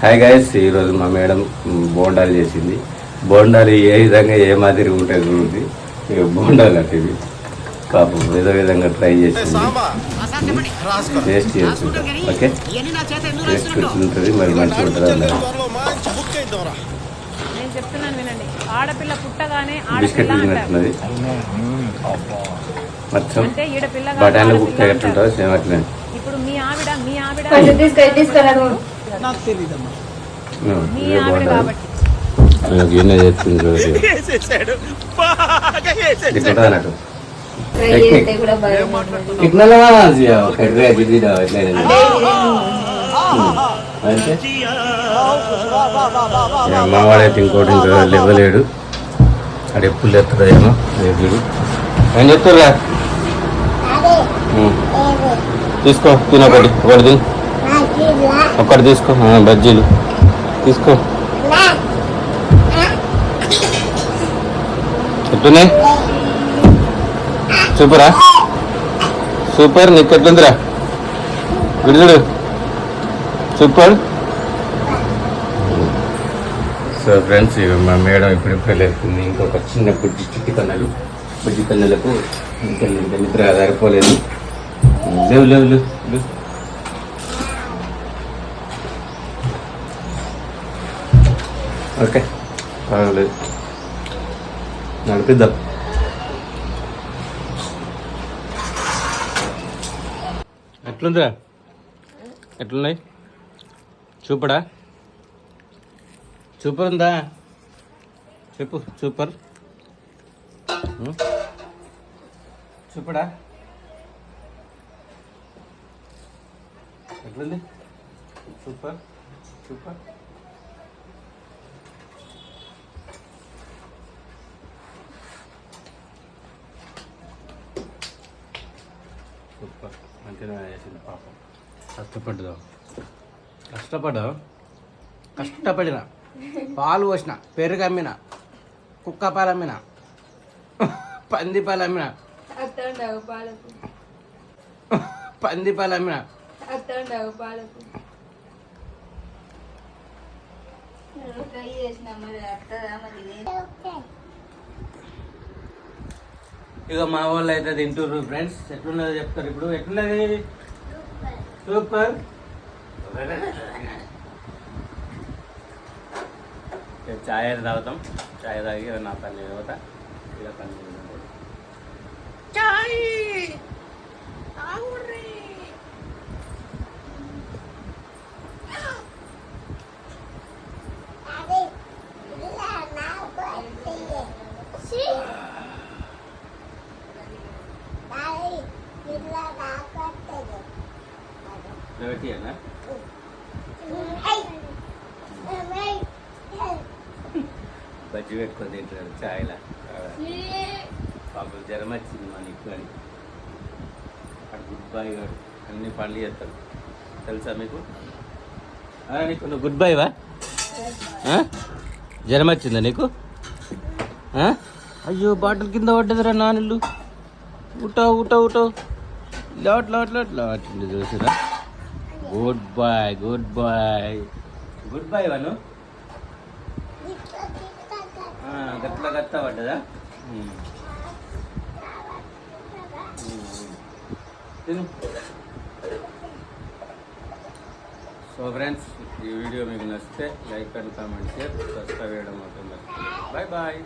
Hi guys ఈరోజు మా madam బోండాలు చేసింది. బోండాలు ఏ విధంగా ఏ మాదిరి ఉంటుంది చూడండి. బోండాలు అంటే ఇవి. పాపం ఏదో విధంగా ట్రై చేసింది. టేస్ట్ చేస్తుంది. ఓకే టేస్ట్ ఉంటుంది మరి మంచిగా ఉంటుంది అన్నారు నేను చెప్తున్నాను వినండి. ఆడపిల్ల పుట్టగానే బిస్కెట్ తిన్నట్టున్నది. మొత్తం బఠానీలు అంటారు. సేమ్ అట్లనే ఇప్పుడు మీ ఆవిడ మీ ఆవిడ నాకు తెలియదమ్మా గిన్నె మావాడైతే ఇంకోటి ఇంకా అక్కడ ఎప్పుడు ఎత్తుదేమో లేదు ఏం చెప్తారు తీసుకో తినొకటి ఒకటి ఒక్కటి తీసుకో బజ్జీలు. తీసుకో. ఎట్లున్నాయి? సూపరా? సూపర్ నీకు ఎట్లుందిరా? విడుదడు సూపర్. సో ఫ్రెండ్స్ మా మేడం ఇప్పుడిప్పుడే లేస్తుంది ఇంకొక చిన్న బుజ్జి చిట్టి కన్నలు. బుజ్జి కన్నలకు ఇంకా నిద్ర ఆధారపోలేదు. లేవు లేవు లేవు. ఓకే పర్వాలేదు నడిపిద్దాం ఎట్లుందిరా ఎట్లున్నాయి చూపడా సూపర్ ఉందా చెప్పు సూపర్ చూపడా ఎట్లుంది సూపర్ సూపర్ మంచిగా చేసింది పాపం. కష్టపడ్డా కష్టపడ్డా కష్టపడిన? పాలు పోసిన పెరుగు అమ్మిన కుక్క పాలు అమ్మిన పంది పాలు అమ్మిన పంది పాలు అమ్మిన. పాలకు ట్రై చేసిన మరి అత్తదా మరి ఇక మా వాళ్ళు అయితే తింటుర్రు ఫ్రెండ్స్ ఎట్లున్నదో చెప్తారు ఇప్పుడు. ఎట్లున్నది? సూపర్ ఇక చాయ్ తాగుతాం. చాయ్ తాగి నా పని చదువుతా ఇలా పని చదువుతా. ఇక బజ్జి పెట్టుకొని తింటారు చాయ్లా పాపం జ్వరం వచ్చింది మన ఇప్పుడు అని. అక్కడ గుడ్ బాయ్ గారు అన్ని పనులు చేస్తాడు. తెలుసా మీకు? నీకు నువ్వు గుడ్ బైవా? జ్వరం వచ్చిందా నీకు? అయ్యో బాటిల్ కింద పడ్డదిరా నాన్నలు ఊటో ఊటో ఊటో లాట్ లాట్ లాట్ లాట్. చూసిరా? Good boy good boy good boy వను గట్ల గత్త పడ్డదా? తిను. సో ఫ్రెండ్స్ ఈ వీడియో మీకు నచ్చితే like and comment share subscribe చేయడం అవుతుంది బాయ్ బాయ్